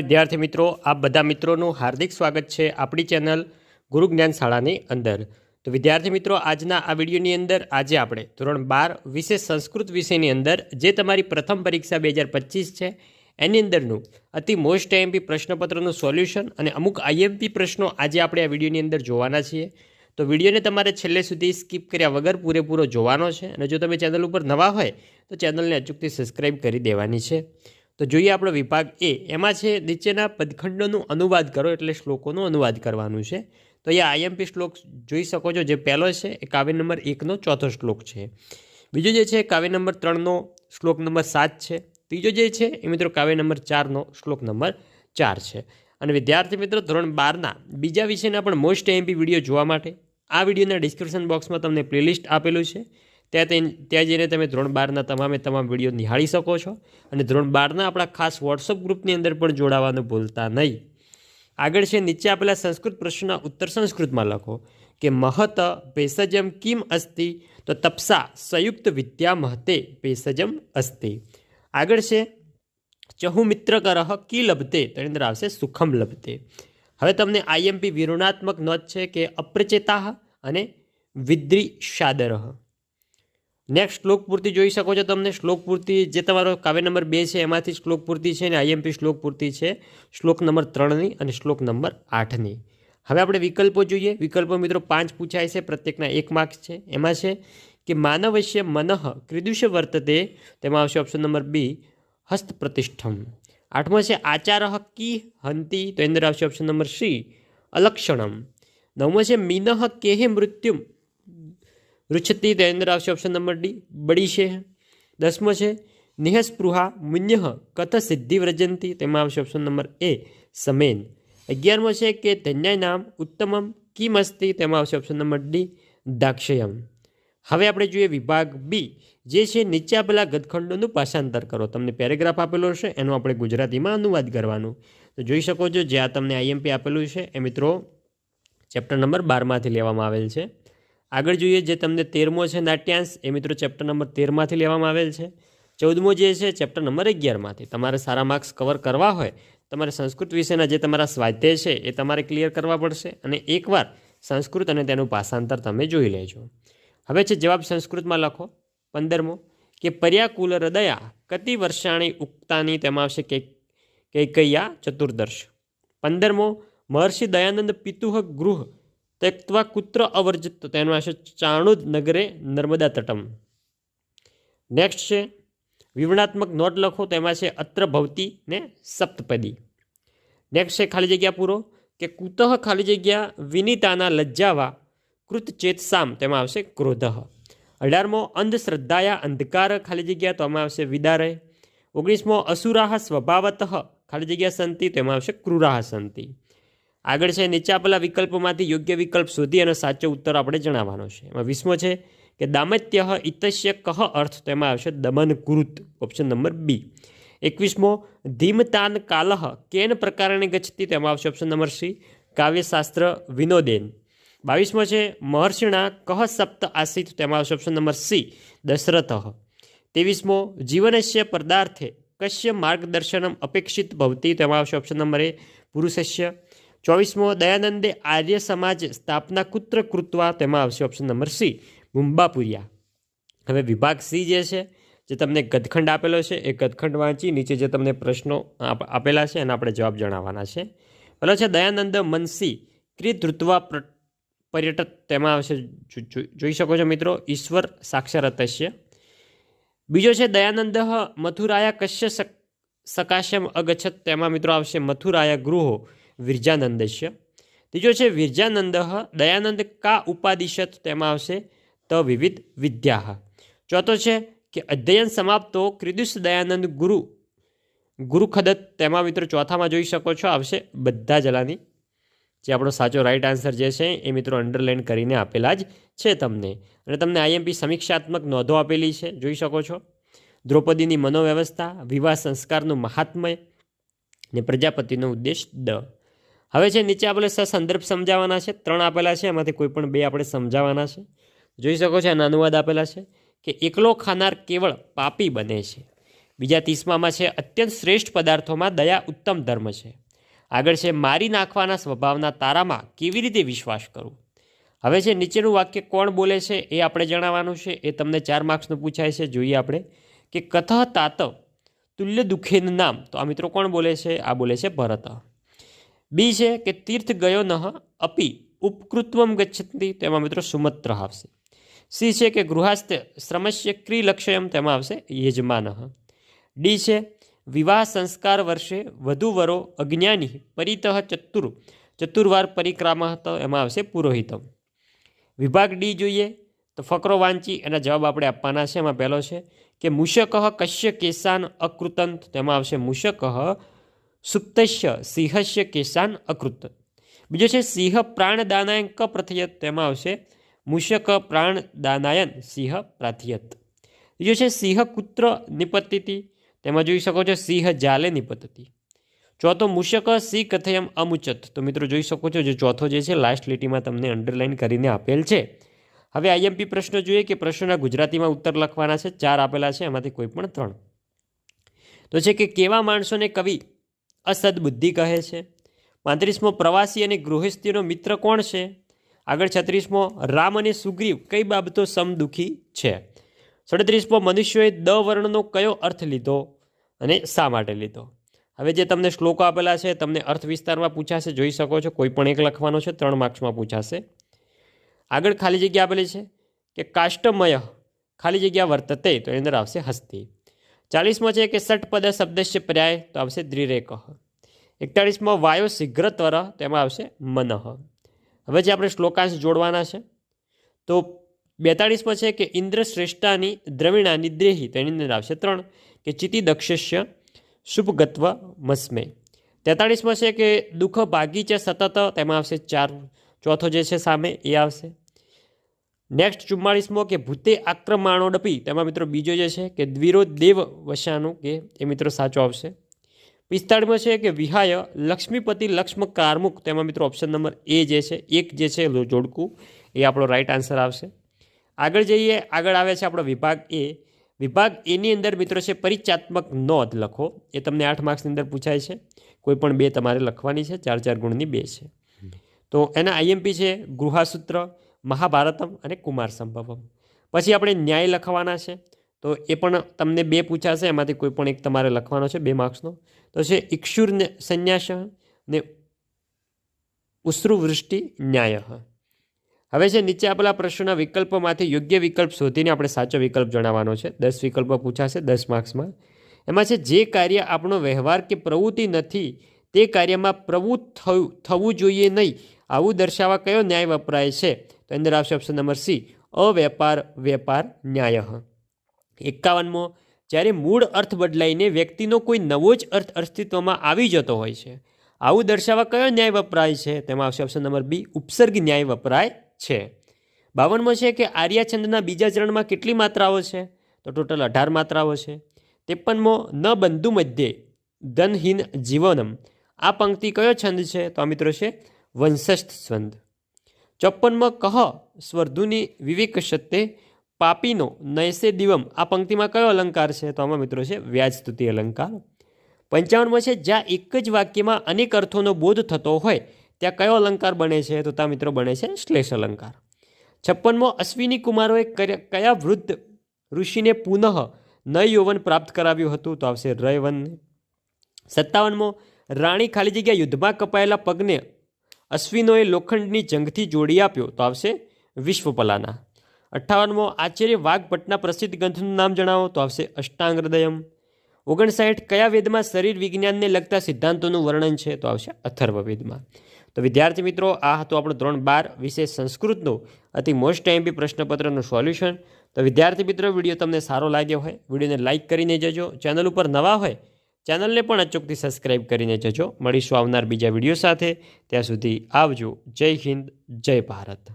વિદ્યાર્થી મિત્રો, આપ બધા મિત્રોનું હાર્દિક સ્વાગત છે આપણી ચેનલ ગુરુ જ્ઞાન શાળાની અંદર. તો વિદ્યાર્થી મિત્રો, આજના આ વિડીયોની અંદર આજે આપણે ધોરણ બાર વિશેષ સંસ્કૃત વિષયની અંદર જે તમારી પ્રથમ પરીક્ષા બે હજાર પચીસ છે, એની અંદરનું અતિ મોસ્ટ આઈએમપી પ્રશ્નપત્રનું સોલ્યુશન અને અમુક આઈએમપી પ્રશ્નો આજે આપણે આ વિડીયોની અંદર જોવાના છીએ. તો વિડીયોને તમારે છેલ્લે સુધી સ્કીપ કર્યા વગર પૂરેપૂરો જોવાનો છે અને જો તમે ચેનલ ઉપર નવા હોય, તો ચેનલને અચૂકથી સબસ્ક્રાઈબ કરી દેવાની છે. તો જોઈએ આપણો વિભાગ એ. એમાં છે, નીચેના પદખંડોનું અનુવાદ કરો એટલે શ્લોકોનું અનુવાદ કરવાનું છે. તો અહીંયા આઈએમપી શ્લોક જોઈ શકો છો, જે પહેલો છે, એ કાવ્ય નંબર એકનો ચોથો શ્લોક છે. બીજો જે છે, કાવ્ય નંબર ત્રણનો શ્લોક નંબર સાત છે. ત્રીજો જે છે, એ મિત્રો કાવ્ય નંબર ચારનો શ્લોક નંબર ચાર છે. અને વિદ્યાર્થી મિત્રો, ધોરણ બારના બીજા વિષયના પણ મોસ્ટ એમપી વીડિયો જોવા માટે આ વિડીયોના ડિસ્ક્રિપ્શન બોક્સમાં તમને પ્લેલિસ્ટ આપેલું છે. ત્યાં ત્યાં જઈને તમે ધોરણ બારના તમામે તમામ વીડિયો નિહાળી શકો છો અને ધોરણ બારના આપણા ખાસ વોટ્સઅપ ગ્રુપની અંદર પણ જોડાવાનું ભૂલતા નહીં. આગળ છે, નીચે આપેલા સંસ્કૃત પ્રશ્નના ઉત્તર સંસ્કૃતમાં લખો કે મહત ભેષજમ કિમ અસ્તિ? તો તપસા, સંયુક્ત વિદ્યા મહતે ભેષજમ અસ્તિ. આગળ છે, ચહુ મિત્ર કરહ કી લભતે? તેની અંદર આવશે, સુખમ લભતે. હવે તમને આઈએમપી વિરુણાત્મક નોંધ છે કે અપ્રચેતા અને વિદ્રિશાદરહ. નેક્સ્ટ શ્લોક પૂર્તિ જોઈ શકો છો તમને. શ્લોક પૂર્તિ જે તમારો કાવ્ય નંબર બે છે, એમાંથી શ્લોક પૂર્તિ છે અને આઈએમપી શ્લોક પૂર્તિ છે. શ્લોક નંબર ત્રણની અને શ્લોક નંબર આઠની. હવે આપણે વિકલ્પો જોઈએ. વિકલ્પો મિત્રો પાંચ પૂછાય છે. પ્રત્યેકના એક માર્ક્સ છે. એમાં છે કે માનવશ્ય મનઃ ક્રિદુષ્ય વર્તતે. તેમાં આવશે ઓપ્શન નંબર બી હસ્ત પ્રતિષ્ઠમ આઠમો છે આચારહ કી હંતી. તો એની અંદર આવશે ઓપ્શન નંબર સી, અલક્ષણમ. નવમો છે મિનઃ કેહે મૃત્યુમ. રુચ્છતી તો અંદર આવશે ઓપ્શન નંબર ડી બડી છે દસમો છે નિહસ્પૃહા મુન્યહ કથ સિદ્ધિ વ્રજંતી તેમાં આવશે ઓપ્શન નંબર એ સમેન અગિયારમો છે કે ધન્યાય નામ ઉત્તમમ કિમ અસ્તિ તેમાં આવશે ઓપ્શન નંબર ડી દાક્ષયમ હવે આપણે જોઈએ વિભાગ બી જે છે નીચે આપેલા ગદખંડોનું ભાષાંતર કરો તમને પેરેગ્રાફ આપેલો હશે એનો આપણે ગુજરાતીમાં અનુવાદ કરવાનું. તો જોઈ શકો છો, જે આ તમને આઈએમપી આપેલું છે. એ મિત્રો ચેપ્ટર નંબર બારમાંથી લેવામાં આવેલ છે. આગળ જોઈએ જે તમને તેરમો છે નાટ્યાંશ, એ મિત્રો ચેપ્ટર નંબર તેરમાંથી લેવામાં આવેલ છે. ચૌદમો જે છે ચેપ્ટર નંબર અગિયારમાંથી. તમારે સારા માર્ક્સ કવર કરવા હોય, તમારે સંસ્કૃત વિશેના જે તમારા સ્વાધ્યાય છે એ તમારે ક્લિયર કરવા પડશે અને એકવાર સંસ્કૃત અને તેનું ભાષાંતર તમે જોઈ લેજો. હવે છે જવાબ સંસ્કૃતમાં લખો. પંદરમો, કે પર્યાકુલ હૃદયા કતિ વર્ષાણી ઉક્તાની તેમાં આવશે કે કૈકૈયા ચતુર્દર્શ પંદરમો, મહર્ષિ દયાનંદ પિતુહ ગૃહ ત્યક્વા કુત્ર અવર્જિત તો તેનું આવશે ચાણુદ નગરે નર્મદા તટમ નેક્સ્ટ છે વિવરણાત્મક નોટ લખો તેમાં છે અત્ર ભવતી ને સપ્તપદી નેક્સ્ટ છે ખાલી જગ્યા પૂરો કે કુતઃ ખાલી જગ્યા વિનિતાના લજ્જાવા કૃત ચેતસામ તેમાં આવશે ક્રોધ અઢારમો અંધશ્રદ્ધાયા અંધકાર ખાલી જગ્યા તો આમાં આવશે વિદારય ઓગણીસમો અસુરાહ સ્વભાવતઃ ખાલી જગ્યા સંતિ તેમાં આવશે ક્રૂરાહ સંતિ આગળ છે નીચે આપેલા વિકલ્પોમાંથી યોગ્ય વિકલ્પ શોધી અને સાચો ઉત્તર આપણે જણાવવાનો છે. એમાં વીસમો છે કે દામત્ય ઇતસ્ય કહ અર્થ તેમાં આવશે દમનકૃત ઓપ્શન નંબર બી એકવીસમો, ધીમતાન કાલહ કેન પ્રકારણે ગચતી તેમાં આવશે ઓપ્શન નંબર સી કાવ્યશાસ્ત્ર વિનોદેન. બાવીસમો છે, મહર્ષિણા કહ સપ્ત આસિત તેમાં આવશે ઓપ્શન નંબર સી દશરથ. ત્રેવીસમો, જીવનસ્ય પદાર્થે કશ્ય માર્ગદર્શનમ અપેક્ષિત ભવતી તેમાં આવશે ઓપ્શન નંબર એ પુરુષસ્ય. ચોવીસમો દયાનંદે આર્ય સમાજ સ્થાપના કુત્ર કૃત્વા તેમાં આવશે ઓપ્શન નંબર સી, મુંબાપુરિયા. હવે વિભાગ સી જે છે, જે તમને ગદખંડ આપેલો છે, એ ગદખંડ વાંચી નીચે જે તમને પ્રશ્નો આપેલા છે, એના આપણે જવાબ જણાવવાના છે. પેલો છે, દયાનંદ મનસી ક્રિધૃત્વા પર્યટક તેમાં આવશે જોઈ શકો છો મિત્રો, ઈશ્વર સાક્ષરતસ્ય. બીજો છે, દયાનંદ મથુરાયા કશ્ય સકાશ્યમ અગછત, તેમાં મિત્રો આવશે મથુરાયા ગૃહો. વિરજાનંદસ્ય. ત્રીજો છે, વિરજાનંદ દયાનંદ કા ઉપાદિશત? તેમાં આવશે, ત વિવિધ વિદ્યા ચોથો છે કે, અધ્યયન સમાપ્તો ક્રિદુષ દયાનંદ ગુરુ. ગુરુખદત તેમાં મિત્રો ચોથામાં જોઈ શકો છો, આવશે બધા જલાની. જે આપણો સાચો રાઈટ આન્સર જે છે, એ મિત્રો અંડરલાઇન કરીને આપેલા જ છે તમને. અને તમને આઈએમપી સમીક્ષાત્મક નોંધો આપેલી છે, જોઈ શકો છો. દ્રૌપદીની મનોવ્યવસ્થા, વિવાહ સંસ્કારનું મહાત્મય, ને પ્રજાપતિનો ઉદ્દેશ દ. હવે છે નીચે આપણે સંદર્ભ સમજાવવાના છે. ત્રણ આપેલા છે, એમાંથી કોઈ પણ બે આપણે સમજાવવાના છે. જોઈ શકો છો એના અનુવાદ આપેલા છે કે એકલો ખાનાર કેવળ પાપી બને છે. બીજા ત્રીસમામાં છે, અત્યંત શ્રેષ્ઠ પદાર્થોમાં દયા ઉત્તમ ધર્મ છે. આગળ છે, મારી નાખવાના સ્વભાવના તારામાં કેવી રીતે વિશ્વાસ કરવો હવે છે, નીચેનું વાક્ય કોણ બોલે છે એ આપણે જણાવવાનું છે. એ તમને ચાર માર્ક્સનું પૂછાય છે. જોઈએ આપણે કે કથ તાત તુલ્ય દુઃખેનું નામ. તો આ મિત્રો કોણ બોલે છે? આ બોલે છે ભરત. બી છે કે તીર્થ ગયો નહ અપી ઉપકૃત્વમ ગચ્છતી, તેમાં મિત્રો સુમત્ર આવશે. સી છે કે ગૃહાસ્થ શ્રમસ્ય ક્રિલક્ષયમ, તેમાં આવશે યજમાન. ડી છે વિવાહ સંસ્કાર વર્ષે વધુ વરો અજ્ઞાની પરિતઃ ચતુર, ચતુર્વાર પરિક્રામ તો, એમાં આવશે પુરોહિતમ. વિભાગ ડી જોઈએ તો ફકરો વાંચી એના જવાબ આપણે આપવાના છે. એમાં પહેલો છે કે મૂષક કશ્ય કેશાન અકૃતંત, તેમાં આવશે મૂષક સુપ્તસ્ય સિંહસ્ય કેશાન અકૃત. બીજો છે, સિંહ પ્રાણદાનાયન ક પ્રથયત. તેમાં આવશે મૂષક પ્રાણદાનાયન સિંહ પ્રાથયત. બીજો છે, સિંહ કુત્ર નિપત્તિતિ તેમાં જોઈ શકો છો, સિંહ જાલે નિપતતી. ચોથો મૂષક સી કથયમ અમુચત. તો મિત્રો જોઈ શકો છો, જે ચોથો જે છે લાસ્ટ લીટીમાં તમને અંડરલાઇન કરીને આપેલ છે. હવે આઈએમપી પ્રશ્ન જોઈએ કે પ્રશ્નના ગુજરાતીમાં ઉત્તર લખવાના છે. ચાર આપેલા છે, એમાંથી કોઈ પણ ત્રણ. તો છે કે કેવા માણસોને કવિ અસદબુદ્ધિ કહે છે. પાંત્રીસમો, પ્રવાસી અને ગૃહસ્થીનો મિત્ર કોણ છે? આગળ છત્રીસમો, રામ અને સુગ્રીવ કઈ બાબતો સમદુખી છે? સડત્રીસમો, મનુષ્યોએ દ વર્ણનો કયો અર્થ લીધો અને શા માટે લીધો? હવે જે તમને શ્લોકો આપેલા છે, તમને અર્થ વિસ્તારમાં પૂછાશે, જોઈ શકો છો, કોઈ પણ એક લખવાનો છે, ત્રણ માર્ક્સમાં પૂછાશે. આગળ ખાલી જગ્યા આપેલી છે કે કાષ્ટમય, ખાલી જગ્યા વર્તતે, તો એની અંદર આવશે હસ્તી. ચાલીસમાં છે કે સટપદ શબ્દસ્ય પર્યાય, તો આવશે દ્રિરેક એકતાળીસમાં વાયો શીઘ્રત્વર તેમાં આવશે મનઃ. હવે જે આપણે શ્લોકાંશ જોડવાના છે, તો બેતાળીસમાં છે કે ઇન્દ્ર શ્રેષ્ઠાની દ્રવિણાની દ્રેહી તેની અંદર આવશે ત્રણ, કે ચિતિ દક્ષસ્ય શુભગત્વ મસ્મે તેતાળીસમાં છે કે દુઃખ ભાગી છે સતત તેમાં આવશે ચાર. ચોથો જે છે સામે, એ આવશે. નેક્સ્ટ ચુમ્માળીસમો કે ભૂતે આક્રમાણોડપી તેમાં મિત્રો બીજો જે છે કે દ્વિરો દેવ વશાનું કે એ મિત્રો સાચો આવશે. પિસ્તાળીમાં છે કે વિહાય લક્ષ્મીપતિ લક્ષ્મ કારમુક તેમાં મિત્રો ઓપ્શન નંબર એ જે છે એક જે છે જોડકું. એ આપણો રાઈટ આન્સર આવશે. આગળ જઈએ આગળ આવે છે આપણો વિભાગ એ વિભાગ એની અંદર મિત્રો છે પરિચાત્મક નોંધ લખો. એ તમને આઠ માર્ક્સની અંદર પૂછાય છે. કોઈ પણ બે તમારે લખવાની છે ચાર ચાર ગુણની બે છે. તો એના આઈએમપી છે ગૃહાસૂત્ર મહાભારતમ અને કુમાર સંભવમ. પછી આપણે ન્યાય લખવાના છે. તો એ પણ તમને બે પૂછાશે, એમાંથી કોઈ પણ એક તમારે લખવાનો છે, બે માર્ક્સનો. તો છે ઇક્ષુર સંન્યાસ ને ઉશ્રુવૃષ્ટિ ન્યાય. હવે છે, નીચે આપેલા પ્રશ્નોના વિકલ્પોમાંથી યોગ્ય વિકલ્પ શોધીને આપણે સાચો વિકલ્પ જણાવવાનો છે. દસ વિકલ્પો પૂછાશે, દસ માર્ક્સમાં. એમાં છે, જે કાર્ય આપણો વ્યવહાર કે પ્રવૃત્તિ નથી, તે કાર્યમાં પ્રવૃત્ત થવું થવું જોઈએ નહીં. આવું દર્શાવવા કયો ન્યાય વપરાય છે? તો અંદર આવશે ઓપ્શન નંબર સી અવેપાર વેપાર ન્યાય. એકાવનમો, જ્યારે મૂળ અર્થ બદલાઈને વ્યક્તિનો કોઈ નવો જ અર્થ અસ્તિત્વમાં આવી જતો હોય છે. આવું દર્શાવવા કયો ન્યાય વપરાય છે? તેમાં આવશે ઓપ્શન નંબર બી ઉપસર્ગ ન્યાય વપરાય છે. બાવનમાં છે કે આર્યાછંદના બીજા ચરણમાં કેટલી માત્રાઓ છે? તો ટોટલ અઢાર માત્રાઓ છે. ત્રેપનમો, ન બંધુ મધ્યે, ધનહીન જીવનમ. આ પંક્તિ કયો છંદ છે? તો આ મિત્રો છે વંશસ્થ છંદ. ચોપ્પનમાં કહ સ્વર્ધુની વિવેક સત્તે પાપીનો નૈસે દિવમ. આ પંક્તિમાં કયો અલંકાર છે? તો આમાં મિત્રો છે વ્યાજ સ્તુતિ અલંકાર. પંચાવનમાં છે, જ્યાં એક જ વાક્યમાં અનેક અર્થોનો બોધ થતો હોય, ત્યાં કયો અલંકાર બને છે? તો ત્યાં મિત્રો બને છે શ્લેષ અલંકાર. છપ્પનમો અશ્વિની કુમારોએ કયા વૃદ્ધ ઋષિને પુનઃ ન યૌવન પ્રાપ્ત કરાવ્યું હતું? તો આવશે રયવન સત્તાવનમો રાણી ખાલી જગ્યા યુદ્ધમાં કપાયેલા પગને અશ્વિનોએ લોખંડની જંગથી જોડી આપ્યો તો આવશે વિશ્વપલાના. અઠ્ઠાવનમો આચાર્ય વાઘભટ્ટના પ્રસિદ્ધ ગ્રંથનું નામ જણાવો તો આવશે અષ્ટાંગ હૃદયમ ઓગણસાઠ કયા વેદમાં શરીર વિજ્ઞાનને લગતા સિદ્ધાંતોનું વર્ણન છે તો આવશે અથર્વવેદમાં. તો વિદ્યાર્થી મિત્રો, આ હતો આપણો ધોરણ બાર વિશે સંસ્કૃતનો અતિ મોસ્ટ એમપી પ્રશ્નપત્રનું સોલ્યુશન. તો વિદ્યાર્થી મિત્રો, વીડિયો તમને સારો લાગ્યો હોય, વિડીયોને લાઇક કરીને જજો. ચેનલ ઉપર નવા હોય ચેનલને પણ અચૂકથી સબસ્ક્રાઇબ કરીને જજો. મળીશું આવનાર બીજા વીડિયો સાથે. ત્યાં સુધી આવજો. જય હિન્દ, જય ભારત.